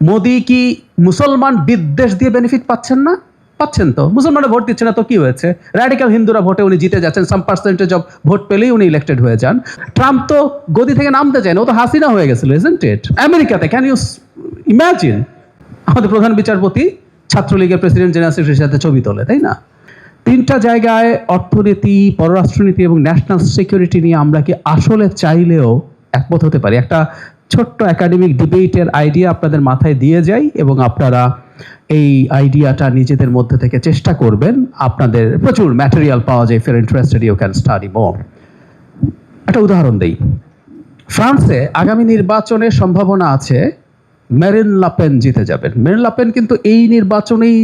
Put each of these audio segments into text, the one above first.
মোদি কি মুসলমান বিদ্বেষ দিয়ে বেনিফিট পাচ্ছেন না? পাচ্ছেন তো। মুসলমানরা ভোট দিচ্ছে না তো কি হয়েছে? র্যাডিক্যাল হিন্দুরা ভোটে উনি জিতে যাচ্ছেন সাম পার্সেন্টেজ অফ ভোট পেলেই উনি ইলেক্টেড হয়ে যান। ট্রাম্প তো গদি থেকে নামতে চায় না ও তো হাসিনা হয়ে গেছিল ইজেন্ট ইট আমেরিকাতে ক্যান ইউ ইম্যাজিন আমাদের প্রধান বিচারপতি ছাত্রলীগের প্রেসিডেন্ট জেনারেল সাথে ছবি তোলে, তাই না? তিনটা জায়গায় অর্থনীতি, পররাষ্ট্রনীতি এবং ন্যাশনাল সিকিউরিটি নিয়ে আমরা কি আসলে চাইলেও একমত হতে পারি? একটা ছোট্ট একাডেমিক ডিবেটের আইডিয়া আপনাদের মাথায় দিয়ে যাই এবং আপনারা এই আইডিয়াটা নিজেদের মধ্যে থেকে চেষ্টা করবেন। আপনাদের প্রচুর ম্যাটেরিয়াল পাওয়া যায় for interested you can study more একটা উদাহরণ দিই। ফ্রান্সে আগামী নির্বাচনের সম্ভাবনা আছে, মেরিন লাপেন জিতে যাবেন। মেরিন লাপেন কিন্তু এই নির্বাচনেই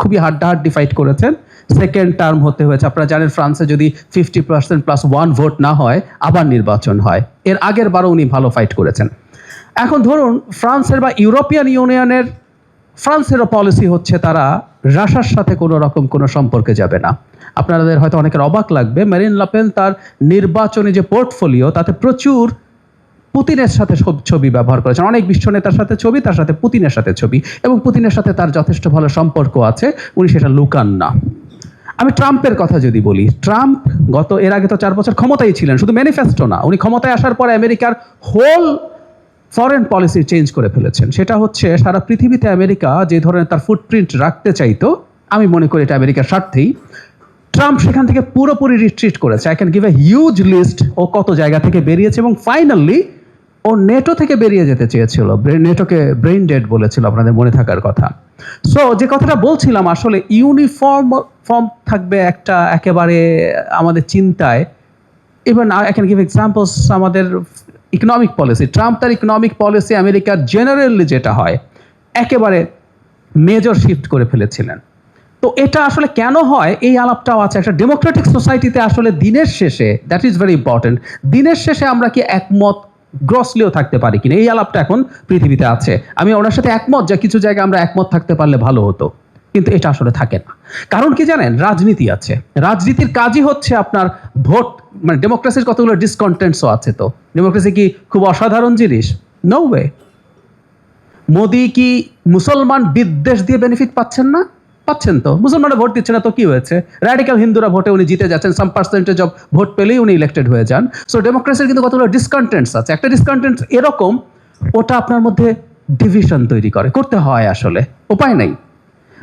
খুবই হাড্ডাহাড্ডি ফাইট করেছেন। সেকেন্ড টার্ম হতে হয়েছে। আপনারা জানেন ফ্রান্সে যদি fifty percent plus one vote না হয়, আবার নির্বাচন হয়। এর আগের বারও উনি ভালো ফাইট করেছেন। এখন ধরুন ফ্রান্সের বা ইউরোপিয়ান ইউনিয়নের, ফ্রান্সেরও পলিসি হচ্ছে তারা রাশার সাথে কোনো রকম কোনো সম্পর্কে যাবে না। আপনাদের হয়তো অনেকের অবাক লাগবে মেরিন লাপেন তার নির্বাচনী যে পোর্টফোলিও তাতে প্রচুর পুতিনের সাথে ছবি ব্যবহার করেছেন। অনেক বিশ্ব নেতার সাথে ছবি, তার সাথে পুতিনের সাথে ছবি। এবং পুতিনের সাথে তার যথেষ্ট ভালো সম্পর্ক আছে, উনি সেটা লুকান না। আমি ট্রাম্পের কথা যদি বলি, ট্রাম্প গত, এর আগে তো চার বছর ক্ষমতায় ছিলেন, শুধু ম্যানিফেস্টো না, উনি ক্ষমতায় আসার পর আমেরিকার হোল ফরেন পলিসি চেঞ্জ করে ফেলেছেন। সেটা হচ্ছে সারা পৃথিবীতে আমেরিকা যে ধরনের তার ফুটপ্রিন্ট রাখতে চাইতো, আমি মনে করি এটা আমেরিকার স্বার্থেই, ট্রাম্প সেখান থেকে পুরোপুরি রিট্রিট করেছে। I can give a huge list ও কত জায়গা থেকে বেরিয়েছে এবং ফাইনালি ও নেটো থেকে বেরিয়ে যেতে চেয়েছিল। নেটোকে ব্রেইন ডেড বলেছিল আপনাদের মনে থাকার কথা। সো যে কথাটা বলছিলাম, আসলে ইউনিফর্ম ফর্ম থাকবে একটা একেবারে আমাদের চিন্তায়। Even I can give examples আমাদের ইকোনমিক পলিসি ট্রাম্প তার ইকোনমিক পলিসি আমেরিকার জেনারেলি যেটা হয়, একেবারে মেজর শিফট করে ফেলেছিলেন। তো এটা আসলে কেন হয়? এই আলাপটাও আছে। একটা ডেমোক্রেটিক সোসাইটিতে আসলে দিনের শেষে দ্যাট ইজ ভেরি ইম্পর্টেন্ট দিনের শেষে আমরা কি একমত গ্রসলিও থাকতে পারি কিনা? এই আলাপটা এখন পৃথিবীতে আছে। আমি ওনার সাথে একমত যে কিছু জায়গায় আমরা একমত থাকতে পারলে ভালো হতো। কিন্তু এটা আসলে থাকে না। কারণ কি জানেন? রাজনীতি আছে। রাজনীতির কাজই হচ্ছে আপনার ভোট মানে ডেমোক্রেসির কতগুলো ডিসকন্টেন্টসও আছে তো। ডেমোক্রেসি কি খুব অসাধারণ জিনিস? নো ওয়ে মোদি কি মুসলমান বিদ্বেষ দিয়ে বেনিফিট পাচ্ছেন না? পাচ্ছেন তো। মুসলমানরা ভোট দিচ্ছে না তো কি হয়েছে? র্যাডিক্যাল হিন্দুরা ভোটে উনি জিতে যাচ্ছেন সাম পার্সেন্টেজ অফ ভোট পেলেই উনি ইলেক্টেড হয়ে যান। সো ডেমোক্রেসির কিন্তু কতগুলো ডিসকন্টেন্টস আছে। একটা ডিসকন্টেন্ট এরকম, ওটা আপনার মধ্যে ডিভিশন তৈরি করে। করতে হয় আসলে। উপায় নেই।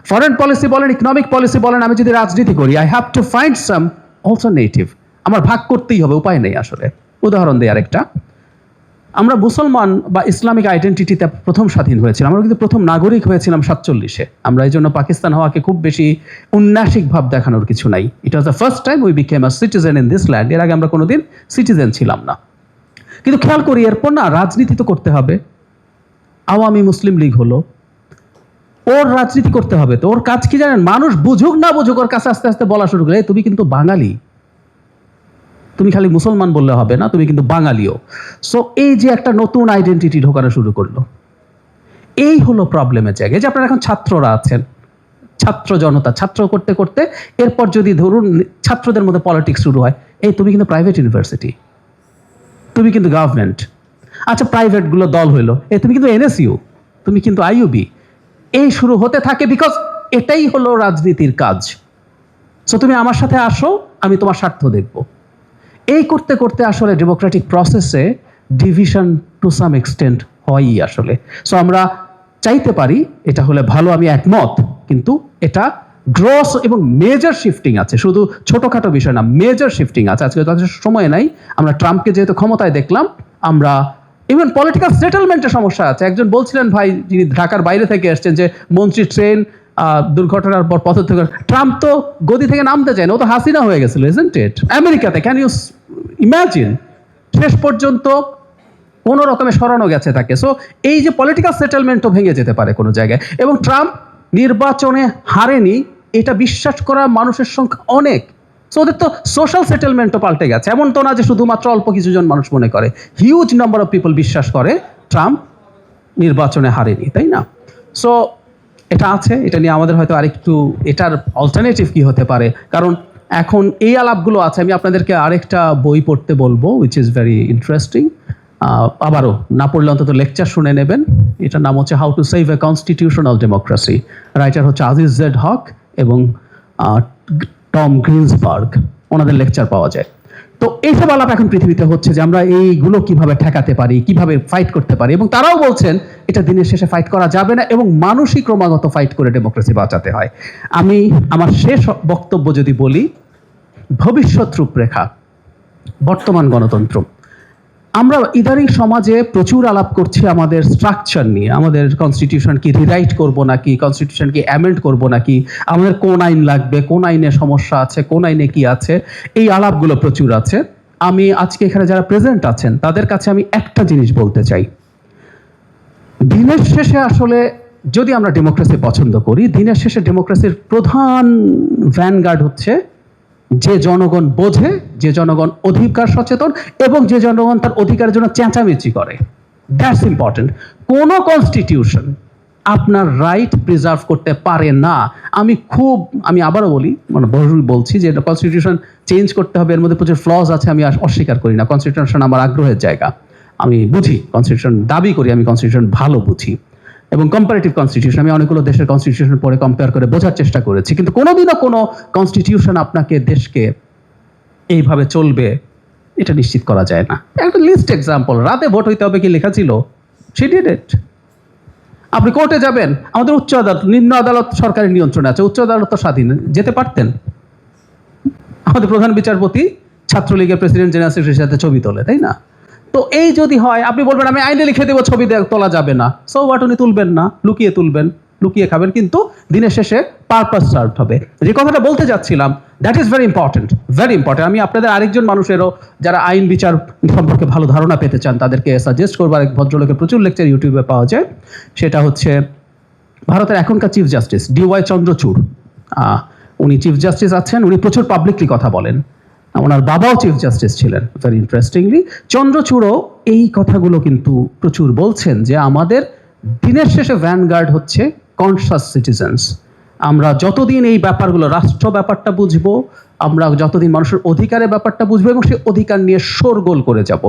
ফরেন পলিসি বলেন ইকোনমিক পলিসি বলেন, আমি যদি রাজনীতি করি I have to find some alternative আমার ভাগ করতেই হবে, উপায় নেই আসলে। উদাহরণ দিই আরেকটা। আমরা মুসলমান বা ইসলামিক আইডেন্টিটিতে প্রথম স্বাধীন হয়েছিলাম। আমরা কিন্তু প্রথম নাগরিক হয়েছিলাম সাতচল্লিশে। আমরা এই জন্য পাকিস্তান হওয়াকে খুব বেশি উন্নাসিক ভাব দেখানোর কিছু নাই। It was the first time we became a citizen in this land এর আগে আমরা কোনোদিন সিটিজেন ছিলাম না। কিন্তু খেয়াল করি, এরপর না রাজনীতি তো করতে হবে। আওয়ামী মুসলিম লীগ হলো। ওর রাজনীতি করতে হবে তো ওর কাজ কি জানেন? মানুষ বুঝুক না বুঝুক, ওর কাছে আস্তে আস্তে বলা শুরু করে তুমি কিন্তু বাঙালি। তুমি খালি মুসলমান বললে হবে না, তুমি কিন্তু বাঙালিও। সো এই যে একটা নতুন আইডেন্টিটি ঢোকানো শুরু করল। এই হলো প্রবলেমের জায়গা যে আপনারা এখন ছাত্ররা আছেন, ছাত্র জনতা, ছাত্র করতে করতে, এরপর যদি ধরুন ছাত্রদের মধ্যে পলিটিক্স শুরু হয়, এই, তুমি কিন্তু প্রাইভেট ইউনিভার্সিটি তুমি কিন্তু গভর্নমেন্ট আচ্ছা প্রাইভেটগুলো দল হইল এ তুমি কিন্তু এনএসইউ তুমি কিন্তু আইইউবি এই শুরু হতে থাকে বিকজ এটাই হলো রাজনীতির কাজ। সো তুমি আমার সাথে আসো, আমি তোমার স্বার্থ দেখব। এই করতে করতে আসলে ডেমোক্রেটিক প্রসেসে ডিভিশন টু সাম এক্সটেন্ট হয়ই আসলে। সো আমরা চাইতে পারি, এটা হলে ভালো, আমি একমত, কিন্তু এটা গ্রস এবং মেজর শিফটিং আছে। শুধু ছোটোখাটো বিষয় না মেজর শিফটিং আছে। আজকে যথেষ্ট সময় নাই, আমরা ট্রাম্পকে যেহেতু ক্ষমতায় দেখলাম, আমরা ইভেন পলিটিক্যাল সেটেলমেন্টের সমস্যা আছে। একজন বলছিলেন ভাই, যিনি ঢাকার বাইরে থেকে এসছেন যে মন্ত্রী ট্রেন দুর্ঘটনার পর পথ থেকে ট্রাম্প তো গদি থেকে নামতে চায় না, ও তো হাসিনা হয়ে গেছিল ইট আমেরিকাতে ক্যান ইউ ইমাজিন শেষ পর্যন্ত কোনো রকমে সরানো গেছে তাকে। সো এই যে পলিটিক্যাল সেটেলমেন্টও ভেঙে যেতে পারে কোনো জায়গায়। এবং ট্রাম্প নির্বাচনে হারেনি, এটা বিশ্বাস করা মানুষের সংখ্যা অনেক। সো ওদের তো সোশ্যাল সেটেলমেন্টও পাল্টে গেছে। এমন তো না যে শুধুমাত্র অল্প কিছুজন মানুষ মনে করে। হিউজ নাম্বার অফ পিপল বিশ্বাস করে ট্রাম্প নির্বাচনে হারেনি, তাই না? সো এটা আছে, এটা নিয়ে আমাদের হয়তো আরেকটু এটার অল্টারনেটিভ কি হতে পারে? কারণ এখন এই আলাপগুলো আছে, আমি আপনাদেরকে আরেকটা বই পড়তে বলব উইচ ইজ ভেরি ইন্টারেস্টিং আবারও, না পড়লে অন্তত লেকচার শুনে নেবেন। এটার নাম হচ্ছে how to save a constitutional democracy writer হচ্ছে আজিজ জেড হক এবং টম গ্রিনসবার্গ ওনাদের লেকচার পাওয়া যায়। তো এইসব আলাপ এখন পৃথিবীতে হচ্ছে যে আমরা এইগুলো কীভাবে ঠেকাতে পারি, কীভাবে ফাইট করতে পারি, এবং তারাও বলছেন এটা দিনের শেষে ফাইট করা যাবে না এবং মানুষই ক্রমাগত ফাইট করে ডেমোক্রেসি বাঁচাতে হয়। আমি আমার শেষ বক্তব্য যদি বলি, ভবিষ্যৎ রূপরেখা, বর্তমান গণতন্ত্র। আমরা ইদানিং সমাজে প্রচুর আলাপ করছি আমাদের স্ট্রাকচার নিয়ে। আমাদের কনস্টিটিউশন কি রিরাইট করব নাকি কনস্টিটিউশন কি অ্যামেন্ড করব নাকি, আমাদের কোন আইন লাগবে, কোন আইনে সমস্যা আছে, কোন আইনে কি আছে, এই আলাপগুলো প্রচুর আছে। আমি আজকে এখানে যারা প্রেজেন্ট আছেন, তাদের কাছে আমি একটা জিনিস বলতে চাই। দিনের শেষে আসলে যদি আমরা ডেমোক্রেসি পছন্দ করি, দিনের শেষে ডেমোক্রেসির প্রধান ভ্যানগার্ড হচ্ছে যে জনগণ বোঝে, যে জনগণ অধিকার সচেতন এবং যে জনগণ তার অধিকারের জন্য চেঁচামেচি করে। দ্যাটস ইম্পর্টেন্ট কোনো কনস্টিটিউশন আপনার রাইট প্রিজার্ভ করতে পারে না। আমি খুব, আমি আবারও বলি মানে বলছি যে কনস্টিটিউশন চেঞ্জ করতে হবে, এর মধ্যে প্রচুর ফ্লজ আছে, আমি অস্বীকার করি না। কনস্টিটিউশন আমার আগ্রহের জায়গা। আমি বুঝি কনস্টিটিউশন দাবি করি, আমি কনস্টিটিউশন ভালো বুঝি। এবং কম্পারেটিভ কনস্টিটিউশন আমি অনেকগুলো দেশের কনস্টিটিউশন পরে কম্পেয়ার করে বোঝার চেষ্টা করেছি। কিন্তু কোনোদিনও কোনো কনস্টিটিউশন আপনাকে দেশকে এইভাবে চলবে, এটা নিশ্চিত করা যায় না। একটা লিস্ট এক্সাম্পল রাতে ভোট হইতে হবে কি লেখা ছিল? সে ডিড ইট আপনি কোর্টে যাবেন, আমাদের উচ্চ আদালত নিম্ন আদালত সরকারের নিয়ন্ত্রণে আছে, উচ্চ আদালত তো স্বাধীন, যেতে পারতেন। আমাদের প্রধান বিচারপতি ছাত্রলীগের প্রেসিডেন্ট জেনারেল সেক্রেটারির সাথে ছবি তোলে, তাই না? তো এই যদি হয় আপনি বলবেন আমি আইনে লিখে দেবো ছবি তোলা যাবে না। সো হোয়াট উনি তুলবেন না লুকিয়ে তুলবেন লুকিয়ে খাবেন কিন্তু দিনের শেষে পারপাস সার্ভ হবে। যে কথাটা বলতে যাচ্ছিলাম that is very important very important আমি আপনাদের আরেকজন মানুষেরও যারা আইন বিচার সম্পর্কে ভালো ধারণা পেতে চান তাদেরকে সাজেস্ট করব আরেক ভদ্রলোকের প্রচুর লেকচার ইউটিউবে পাওয়া যায়। সেটা হচ্ছে ভারতের এখনকার chief justice D Y Chandrachud uh, উনি চিফ জাস্টিস আছেন উনি প্রচুর পাবলিকলি কথা বলেন। ওনার বাবাও চিফ জাস্টিস ছিলেন ভেরি ইন্টারেস্টিংলি চন্দ্রচূড়ও এই কথাগুলো কিন্তু প্রচুর বলছেন যে আমাদের দিনের শেষে ভ্যানগার্ড হচ্ছে কনসাস সিটিজেন্স আমরা যতদিন এই ব্যাপারগুলো, রাষ্ট্র ব্যাপারটা বুঝব, আমরা যতদিন মানুষের অধিকারের ব্যাপারটা বুঝব এবং সেই অধিকার নিয়ে শোরগোল করে যাব।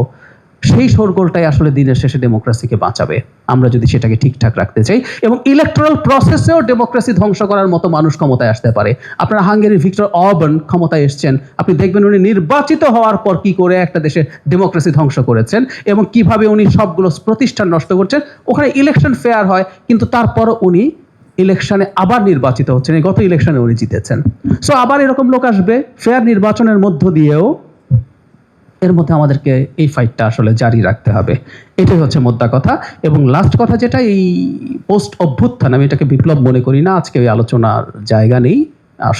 সেই শোরগোলটাই আসলে দিনের শেষে ডেমোক্রেসিকে বাঁচাবে। আমরা যদি সেটাকে ঠিকঠাক রাখতে চাই এবং ইলেকট্রাল প্রসেসেও ডেমোক্রেসি ধ্বংস করার মতো মানুষ ক্ষমতায় আসতে পারে। আপনারা হাঙ্গেরির ভিক্টর অর্বান ক্ষমতায় এসছেন। আপনি দেখবেন উনি নির্বাচিত হওয়ার পর কি করে একটা দেশে ডেমোক্রেসি ধ্বংস করেছেন এবং কীভাবে উনি সবগুলো প্রতিষ্ঠান নষ্ট করছেন। ওখানে ইলেকশন ফেয়ার হয়, কিন্তু তারপরও উনি ইলেকশনে আবার নির্বাচিত হচ্ছেন। গত ইলেকশনে উনি জিতেছেন। সো আবার এরকম লোক আসবে ফেয়ার নির্বাচনের মধ্য দিয়েও এর মধ্যে আমাদেরকে এই ফাইটটা আসলে জারি রাখতে হবে। এটাই হচ্ছে মোদ্দা কথা। এবং লাস্ট কথা যেটা, এই পোস্ট অভ্যুত্থান, আমি এটাকে বিপ্লব মনে করি না, আজকে ওই আলোচনার জায়গা নেই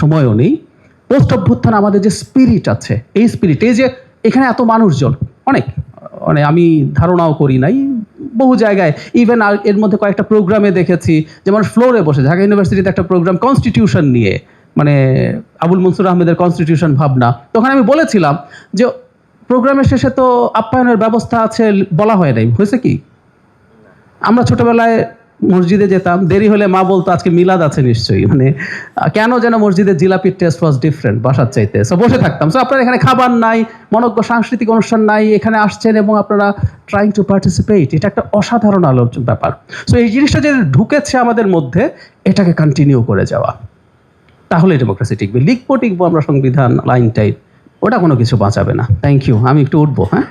সময়ও নেই। পোস্ট অভ্যুত্থান আমাদের যে স্পিরিট আছে, এই স্পিরিট এই যে এখানে এত মানুষজন, অনেক মানে আমি ধারণাও করি নাই, বহু জায়গায়। ইভেন এর মধ্যে কয়েকটা প্রোগ্রামে দেখেছি, যেমন ফ্লোরে বসে, ঢাকা ইউনিভার্সিটিতে একটা প্রোগ্রাম কনস্টিটিউশন নিয়ে মানে আবুল মনসুর আহমেদের কনস্টিটিউশন ভাবনা। তখন আমি বলেছিলাম যে প্রোগ্রামের শেষে তো আপ্যায়নের ব্যবস্থা আছে বলা হয় নাই। হয়েছে কি? আমরা ছোটবেলায় মসজিদে যেতাম, দেরি হলে মা বলতো, আজকে মিলাদ আছে নিশ্চয়ই। মানে কেন যেন মসজিদের জিলাপির টেস্ট ওয়াজ ডিফারেন্ট বাসার চাইতে। সো বসে থাকতাম। সো আপনার এখানে খাবার নাই, মনজ্ঞ সাংস্কৃতিক অনুষ্ঠান নাই, এখানে আসছেন এবং আপনারা ট্রাইং টু পার্টিসিপেট এটা একটা অসাধারণ আলোচনা ব্যাপার। সো এই জিনিসটা যে ঢুকেছে আমাদের মধ্যে, এটাকে কন্টিনিউ করে যাওয়া। তাহলে ডেমোক্রেসি টিকবে। লিখব, টিকবো আমরা সংবিধান লাইন টাইপ ওটা কোনো কিছু বাঁচাবে না। থ্যাংক ইউ আমি একটু উঠবো হ্যাঁ?